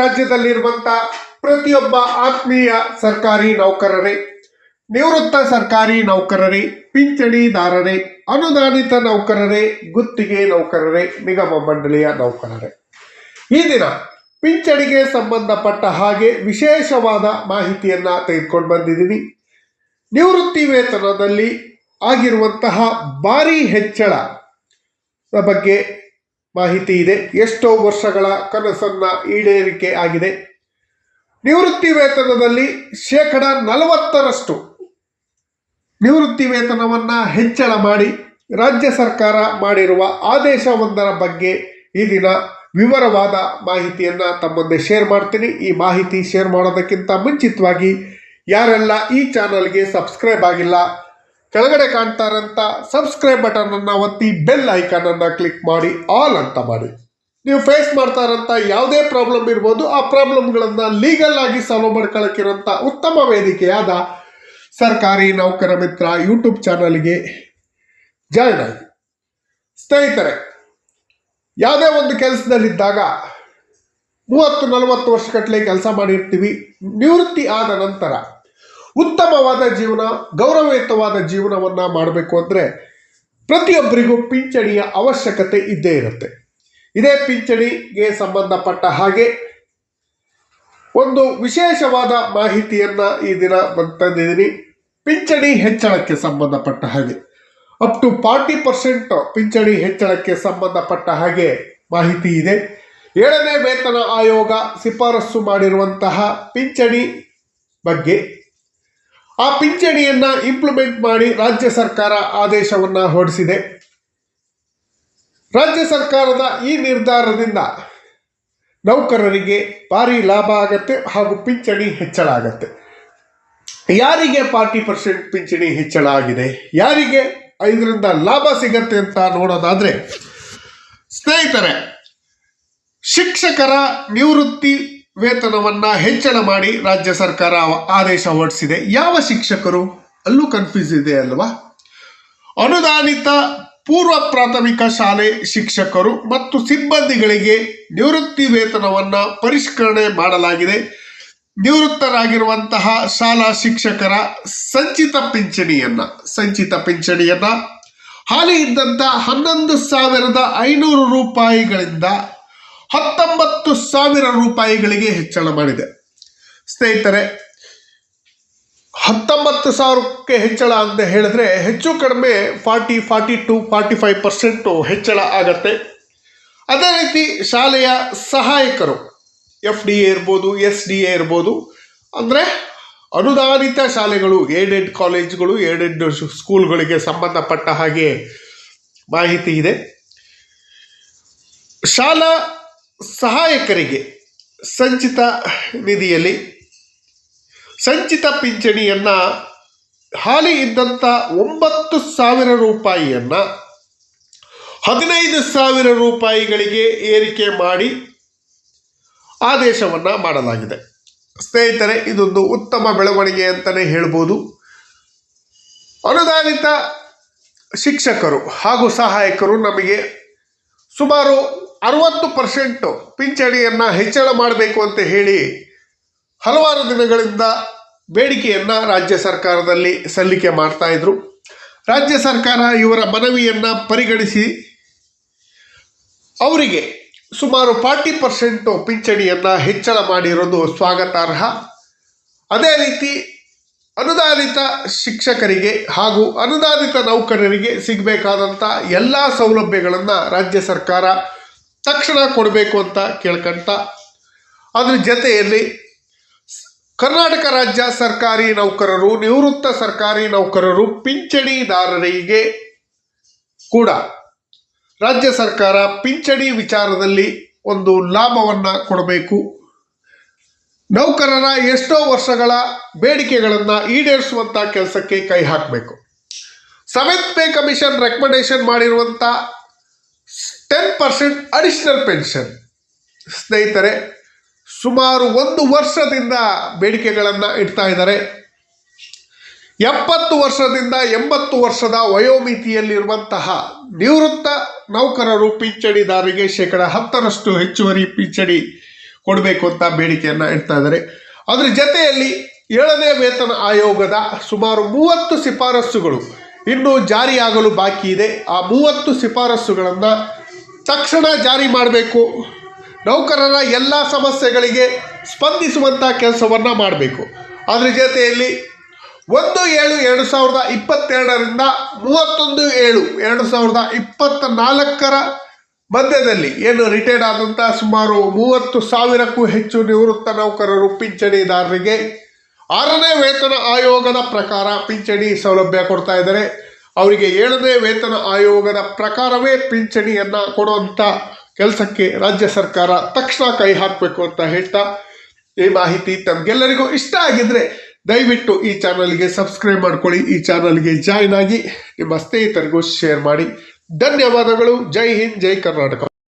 ರಾಜ್ಯದಲ್ಲಿರುವಂತ ಪ್ರತಿಯೊಬ್ಬ ಆತ್ಮೀಯ ಸರ್ಕಾರಿ ನೌಕರರೇ, ನಿವೃತ್ತ ಸರ್ಕಾರಿ ನೌಕರರೇ, ಪಿಂಚಣಿದಾರರೇ, ಅನುದಾನಿತ ನೌಕರರೇ, ಗುತ್ತಿಗೆ ನೌಕರರೇ, ನಿಗಮ ಮಂಡಳಿಯ ನೌಕರರೇ. ಈ ದಿನ ಪಿಂಚಣಿಗೆ ಸಂಬಂಧಪಟ್ಟ ಹಾಗೆ ವಿಶೇಷವಾದ ಮಾಹಿತಿಯನ್ನ ತೆಗೆದುಕೊಂಡು ಬಂದಿದ್ದೀನಿ ನಿವೃತ್ತಿ ವೇತನದಲ್ಲಿ ಆಗಿರುವಂತಹ ಭಾರಿ ಹೆಚ್ಚಳ ಬಗ್ಗೆ ಮಾಹಿತಿ ಇದೆ. ಎಷ್ಟೋ ವರ್ಷಗಳ ಕನಸನ್ನು ಈಡೇರಿಕೆ ಆಗಿದೆ. ನಿವೃತ್ತಿ ವೇತನದಲ್ಲಿ ಶೇಕಡ ನಲವತ್ತರಷ್ಟು ನಿವೃತ್ತಿ ವೇತನವನ್ನ ಹೆಚ್ಚಳ ಮಾಡಿ ರಾಜ್ಯ ಸರ್ಕಾರ ಮಾಡಿರುವ ಆದೇಶವೊಂದರ ಬಗ್ಗೆ ಈ ದಿನ ವಿವರವಾದ ಮಾಹಿತಿಯನ್ನ ತಮ್ಮೊಂದೆ ಮುಂದೆ ಶೇರ್ ಮಾಡ್ತೀನಿ. ಈ ಮಾಹಿತಿ ಶೇರ್ ಮಾಡೋದಕ್ಕಿಂತ ಮುಂಚಿತವಾಗಿ ಯಾರೆಲ್ಲ ಈ ಚಾನಲ್ಗೆ ಸಬ್ಸ್ಕ್ರೈಬ್ ಆಗಿಲ್ಲ ಕೆಳಗಡೆ ಕಾಣ್ತಾ ಇರೋಂಥ ಸಬ್ಸ್ಕ್ರೈಬ್ ಬಟನ್ ಅನ್ನ ಒತ್ತಿ ಬೆಲ್ ಐಕಾನ್ ಅನ್ನ ಕ್ಲಿಕ್ ಮಾಡಿ ಆಲ್ ಅಂತ ಮಾಡಿ. ನೀವು ಫೇಸ್ ಮಾಡ್ತಾ ಇರೋಂಥ ಯಾವುದೇ ಪ್ರಾಬ್ಲಮ್ ಇರ್ಬೋದು, ಆ ಪ್ರಾಬ್ಲಮ್ಗಳನ್ನು ಲೀಗಲ್ ಆಗಿ ಸಾಲ್ವ್ ಮಾಡ್ಕೊಳಕ್ಕಿರೋಂಥ ಉತ್ತಮ ವೇದಿಕೆಯಾದ ಸರ್ಕಾರಿ ನೌಕರ ಮಿತ್ರ ಯೂಟ್ಯೂಬ್ ಚಾನಲ್ಗೆ ಜಾಯ್ನ್ ಆಗಿ. ಸ್ನೇಹಿತರೆ, ಯಾವುದೇ ಒಂದು ಕೆಲಸದಲ್ಲಿದ್ದಾಗ ಮೂವತ್ತು ನಲವತ್ತು ವರ್ಷಗಟ್ಟಲೆ ಕೆಲಸ ಮಾಡಿರ್ತೀವಿ. ನಿವೃತ್ತಿ ಆದ ನಂತರ ಉತ್ತಮವಾದ ಜೀವನ, ಗೌರವಯುತವಾದ ಜೀವನವನ್ನು ಮಾಡಬೇಕು ಅಂದರೆ ಪ್ರತಿಯೊಬ್ಬರಿಗೂ ಪಿಂಚಣಿಯ ಅವಶ್ಯಕತೆ ಇದ್ದೇ ಇರುತ್ತೆ. ಇದೇ ಪಿಂಚಣಿಗೆ ಸಂಬಂಧಪಟ್ಟ ಹಾಗೆ ಒಂದು ವಿಶೇಷವಾದ ಮಾಹಿತಿಯನ್ನು ಈ ದಿನ ತಂದಿದ್ದೀನಿ. ಪಿಂಚಣಿ ಹೆಚ್ಚಳಕ್ಕೆ ಸಂಬಂಧಪಟ್ಟ ಹಾಗೆ. ಅಪ್ ಟು ಫಾರ್ಟಿ ಪರ್ಸೆಂಟ್ ಪಿಂಚಣಿ ಹೆಚ್ಚಳಕ್ಕೆ ಸಂಬಂಧಪಟ್ಟ ಹಾಗೆ ಮಾಹಿತಿ ಇದೆ. ಏಳನೇ ವೇತನ ಆಯೋಗ ಶಿಫಾರಸು ಮಾಡಿರುವಂತಹ ಪಿಂಚಣಿ ಬಗ್ಗೆ ಆ ಪಿಂಚಣಿಯನ್ನು ಇಂಪ್ಲಿಮೆಂಟ್ ಮಾಡಿ ರಾಜ್ಯ ಸರ್ಕಾರ ಆದೇಶವನ್ನ ಹೊರಡಿಸಿದೆ. ರಾಜ್ಯ ಸರ್ಕಾರದ ಈ ನಿರ್ಧಾರದಿಂದ ನೌಕರರಿಗೆ ಭಾರಿ ಲಾಭ ಆಗತ್ತೆ ಹಾಗೂ ಪಿಂಚಣಿ ಹೆಚ್ಚಳ ಆಗತ್ತೆ. ಯಾರಿಗೆ ಫಾರ್ಟಿ ಪರ್ಸೆಂಟ್ ಪಿಂಚಣಿ ಹೆಚ್ಚಳ ಆಗಿದೆ? ಯಾರಿಗೆ ಇದರಿಂದ ಲಾಭ ಸಿಗತ್ತೆ ಅಂತ ನೋಡೋದಾದ್ರೆ, ಸ್ನೇಹಿತರೆ, ಶಿಕ್ಷಕರ ನಿವೃತ್ತಿ ವೇತನವನ್ನ ಹೆಚ್ಚಳ ಮಾಡಿ ರಾಜ್ಯ ಸರ್ಕಾರ ಆದೇಶ ಹೊರಡಿಸಿದೆ. ಯಾವ ಶಿಕ್ಷಕರು? ಅಲ್ಲೂ ಕನ್ಫ್ಯೂಸ್ ಇದೆ ಅಲ್ವಾ? ಅನುದಾನಿತ ಪೂರ್ವ ಪ್ರಾಥಮಿಕ ಶಾಲೆ ಶಿಕ್ಷಕರು ಮತ್ತು ಸಿಬ್ಬಂದಿಗಳಿಗೆ ನಿವೃತ್ತಿ ವೇತನವನ್ನ ಪರಿಷ್ಕರಣೆ ಮಾಡಲಾಗಿದೆ. ನಿವೃತ್ತರಾಗಿರುವಂತಹ ಶಾಲಾ ಶಿಕ್ಷಕರ ಸಂಚಿತ ಪಿಂಚಣಿಯನ್ನ ಸಂಚಿತ ಪಿಂಚಣಿಯನ್ನ ಹಾಲಿ ಇದ್ದಂತ ಹನ್ನೊಂದು ಸಾವಿರದ ಐನೂರು ರೂಪಾಯಿಗಳಿಂದ ಹತ್ತೊಂಬತ್ತು ಸಾವಿರ ರೂಪಾಯಿಗಳಿಗೆ ಹೆಚ್ಚಳ ಮಾಡಿದೆ. ಸ್ನೇಹಿತರೆ, ಹತ್ತೊಂಬತ್ತು ಸಾವಿರಕ್ಕೆ ಹೆಚ್ಚಳ ಅಂತ ಹೇಳಿದ್ರೆ ಹೆಚ್ಚು ಕಡಿಮೆ forty forty two, forty five percent ಹೆಚ್ಚಳ ಆಗತ್ತೆ. ಅದೇ ರೀತಿ ಶಾಲೆಯ ಸಹಾಯಕರು, ಎಫ್ ಡಿ ಎ ಇರ್ಬೋದು, ಎಸ್ ಡಿ ಎ ಇರ್ಬೋದು, ಅಂದರೆ ಅನುದಾನಿತ ಶಾಲೆಗಳು ಏಡೆಡ್ ಕಾಲೇಜ್ಗಳು ಏಡೆಡ್ ಸ್ಕೂಲ್ಗಳಿಗೆ ಸಂಬಂಧಪಟ್ಟ ಹಾಗೆ ಮಾಹಿತಿ ಇದೆ. ಶಾಲಾ ಸಹಾಯಕರಿಗೆ ಸಂಚಿತ ನಿಧಿಯಲ್ಲಿ ಸಂಚಿತ ಪಿಂಚಣಿಯನ್ನು ಹಾಲಿ ಇದ್ದಂಥ ಒಂಬತ್ತು ಸಾವಿರ ರೂಪಾಯಿಯನ್ನು ಹದಿನೈದು ಸಾವಿರ ರೂಪಾಯಿಗಳಿಗೆ ಏರಿಕೆ ಮಾಡಿ ಆದೇಶವನ್ನು ಮಾಡಲಾಗಿದೆ. ಸ್ನೇಹಿತರೆ, ಇದೊಂದು ಉತ್ತಮ ಬೆಳವಣಿಗೆ ಅಂತಲೇ ಹೇಳ್ಬೋದು. ಅನುದಾನಿತ ಶಿಕ್ಷಕರು ಹಾಗೂ ಸಹಾಯಕರು ನಮಗೆ ಸುಮಾರು ಅರವತ್ತು ಪರ್ಸೆಂಟ್ ಪಿಂಚಣಿಯನ್ನು ಹೆಚ್ಚಳ ಮಾಡಬೇಕು ಅಂತ ಹೇಳಿ ಹಲವಾರು ದಿನಗಳಿಂದ ಬೇಡಿಕೆಯನ್ನು ರಾಜ್ಯ ಸರ್ಕಾರದಲ್ಲಿ ಸಲ್ಲಿಕೆ ಮಾಡ್ತಾ ಇದ್ರು. ರಾಜ್ಯ ಸರ್ಕಾರ ಇವರ ಮನವಿಯನ್ನು ಪರಿಗಣಿಸಿ ಅವರಿಗೆ ಸುಮಾರು ಫಾರ್ಟಿ ಪರ್ಸೆಂಟು ಪಿಂಚಣಿಯನ್ನು ಹೆಚ್ಚಳ ಮಾಡಿರೋದು ಸ್ವಾಗತಾರ್ಹ. ಅದೇ ರೀತಿ ಅನುದಾನಿತ ಶಿಕ್ಷಕರಿಗೆ ಹಾಗೂ ಅನುದಾನಿತ ನೌಕರರಿಗೆ ಸಿಗಬೇಕಾದಂಥ ಎಲ್ಲ ಸೌಲಭ್ಯಗಳನ್ನು ರಾಜ್ಯ ಸರ್ಕಾರ ತಕ್ಷಣ ಕೊಡಬೇಕು ಅಂತ ಕೇಳ್ಕಂತ ಅದ್ರ ಜೊತೆಯಲ್ಲಿ ಕರ್ನಾಟಕ ರಾಜ್ಯ ಸರ್ಕಾರಿ ನೌಕರರು, ನಿವೃತ್ತ ಸರ್ಕಾರಿ ನೌಕರರು, ಪಿಂಚಣಿದಾರರಿಗೆ ಕೂಡ ರಾಜ್ಯ ಸರ್ಕಾರ ಪಿಂಚಣಿ ವಿಚಾರದಲ್ಲಿ ಒಂದು ಲಾಭವನ್ನು ಕೊಡಬೇಕು. ನೌಕರರ ಎಷ್ಟೋ ವರ್ಷಗಳ ಬೇಡಿಕೆಗಳನ್ನು ಈಡೇರಿಸುವಂತ ಕೆಲಸಕ್ಕೆ ಕೈ ಹಾಕಬೇಕು. ಸೆವೆಂತ್ ಪೇ ಕಮಿಷನ್ ರೆಕಮೆಂಡೇಶನ್ ಮಾಡಿರುವಂತ ಟೆನ್ ಪರ್ಸೆಂಟ್ ಅಡಿಷನಲ್ ಪೆನ್ಷನ್ ಸ್ನೇಹಿತರೆ, ಸುಮಾರು ಒಂದು ವರ್ಷದಿಂದ ಬೇಡಿಕೆಗಳನ್ನು ಇಡ್ತಾ ಇದ್ದಾರೆ. ಎಪ್ಪತ್ತು ವರ್ಷದಿಂದ ಎಂಬತ್ತು ವರ್ಷದ ವಯೋಮಿತಿಯಲ್ಲಿರುವಂತಹ ನಿವೃತ್ತ ನೌಕರರು ಪಿಂಚಣಿದಾರರಿಗೆ ಶೇಕಡ ಹತ್ತರಷ್ಟು ಹೆಚ್ಚುವರಿ ಪಿಂಚಣಿ ಕೊಡಬೇಕು ಅಂತ ಬೇಡಿಕೆಯನ್ನು ಇಡ್ತಾ ಇದ್ದಾರೆ. ಅದರ ಜೊತೆಯಲ್ಲಿ ಏಳನೇ ವೇತನ ಆಯೋಗದ ಸುಮಾರು ಮೂವತ್ತು ಶಿಫಾರಸ್ಸುಗಳು ಇನ್ನೂ ಜಾರಿಯಾಗಲು ಬಾಕಿ ಇದೆ. ಆ ಮೂವತ್ತು ಶಿಫಾರಸ್ಸುಗಳನ್ನು ತಕ್ಷಣ ಜಾರಿ ಮಾಡಬೇಕು. ನೌಕರರ ಎಲ್ಲ ಸಮಸ್ಯೆಗಳಿಗೆ ಸ್ಪಂದಿಸುವಂಥ ಕೆಲಸವನ್ನು ಮಾಡಬೇಕು. ಅದರ ಜೊತೆಯಲ್ಲಿ ಒಂದು ಏಳು ಎರಡು ಸಾವಿರದ ಇಪ್ಪತ್ತೆರಡರಿಂದ ಮೂವತ್ತೊಂದು ಏಳು ಎರಡು ಸಾವಿರದ ಇಪ್ಪತ್ತ ನಾಲ್ಕರ ಮಧ್ಯದಲ್ಲಿ ಏನು ರಿಟೈರ್ಡ್ ಆದಂಥ ಸುಮಾರು ಮೂವತ್ತು ಸಾವಿರಕ್ಕೂ ಹೆಚ್ಚು ನಿವೃತ್ತ ನೌಕರರು ಪಿಂಚಣಿದಾರರಿಗೆ ಆರನೇ ವೇತನ ಆಯೋಗದ ಪ್ರಕಾರ ಪಿಂಚಣಿ ಸೌಲಭ್ಯ ಕೊಡ್ತಾ ಇದ್ದಾರೆ. ಅವರಿಗೆ ಏಳನೇ ವೇತನ ಆಯೋಗದ ಪ್ರಕಾರವೇ ಪಿಂಚಣಿಯನ್ನು ಕೊಡುವಂಥ ಕೆಲಸಕ್ಕೆ ರಾಜ್ಯ ಸರ್ಕಾರ ತಕ್ಷಣ ಕೈ ಹಾಕಬೇಕು ಅಂತ ಹೇಳ್ತಾ ಈ ಮಾಹಿತಿ ತಮಗೆಲ್ಲರಿಗೂ ಇಷ್ಟ ಆಗಿದ್ರೆ ದಯವಿಟ್ಟು ಈ ಚಾನಲ್ಗೆ ಸಬ್ಸ್ಕ್ರೈಬ್ ಮಾಡ್ಕೊಳ್ಳಿ, ಈ ಚಾನಲ್ಗೆ ಜಾಯ್ನ್ ಆಗಿ ನಿಮ್ಮ ಸ್ನೇಹಿತರಿಗೂ ಶೇರ್ ಮಾಡಿ. ಧನ್ಯವಾದಗಳು, ಜೈ ಹಿಂದ್, ಜೈ ಕರ್ನಾಟಕ.